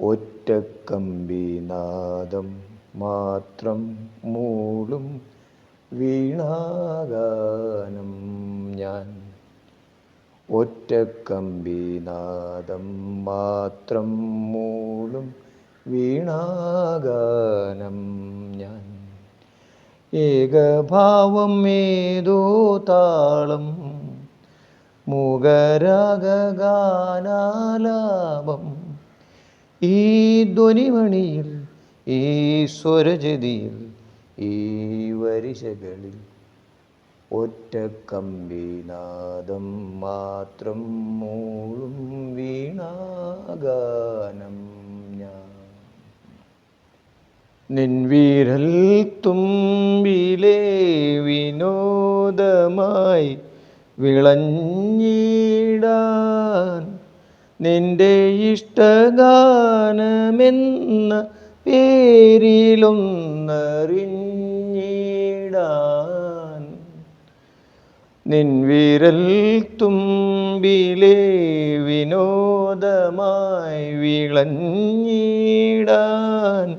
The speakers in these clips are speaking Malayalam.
ഒറ്റക്കമ്പിനാദം മാത്രം മൂളും വീണാഗാനം ഞാൻ. ഒറ്റക്കമ്പിനാദം മാത്രം മൂളും വീണാഗാനം ഞാൻ. ഏകഭാവം ഏതോ താളം മുഖരാഗാനാലാപം ഈ ധ്വനിമണിയിൽ ഈ സ്വരജതിയിൽ ഈ വരിശകളിൽ ഒറ്റക്കമ്പിനാദം മാത്രം മൂളും വീണാഗാനം നിൻവീരൽ തുമ്പിലേ വിനോദമായി വിളഞ്ഞിടാൻ നിന്റെ ഇഷ്ടഗാനമെന്ന പേരിലൊന്നറിഞ്ഞിടാൻ. നിൻവിരൽ തുമ്പിലെ വിനോദമായി വിളഞ്ഞിടാൻ.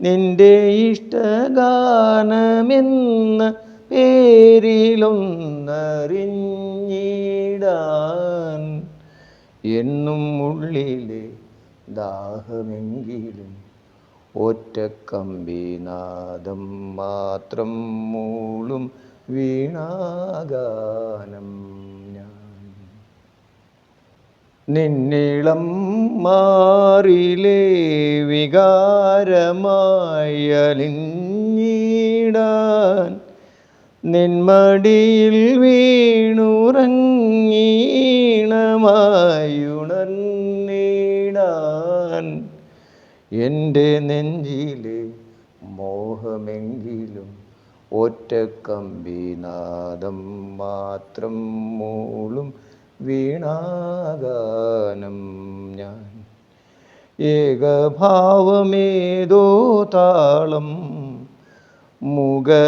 നിന്റെ ഇഷ്ടഗാനമെന്ന പേരിലൊന്നറിഞ്ഞിടാൻ. എന്നും ഉള്ളിലെ ദാഹമെങ്കിലും ഒറ്റക്കമ്പിനാദം മാത്രം മൂളും വീണാഗാനം ഞാൻ. നിന്നിളം മാറിലെ വികാരമായി അലിഞ്ഞിടാൻ നിന്മടിയിൽ വീണുറങ്ങീണമായുണർന്നിടാൻ എന്റെ നെഞ്ചിലെ മോഹമെങ്കിലും ഒറ്റക്കമ്പിനാദം മാത്രം മൂളും വീണാഗാനം ഞാൻ. ഏകഭാവമേതോ താളം മുഖരാഗാനാലാപം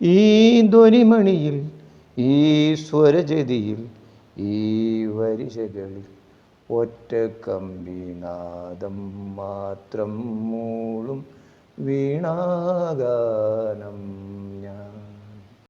ഈ ധ്വനിമണിയിൽ ഈ സ്വരജതിയിൽ ഈ വരിശകളിൽ ഒറ്റക്കമ്പിനാദം മാത്രം മൂളും വീണാഗാനം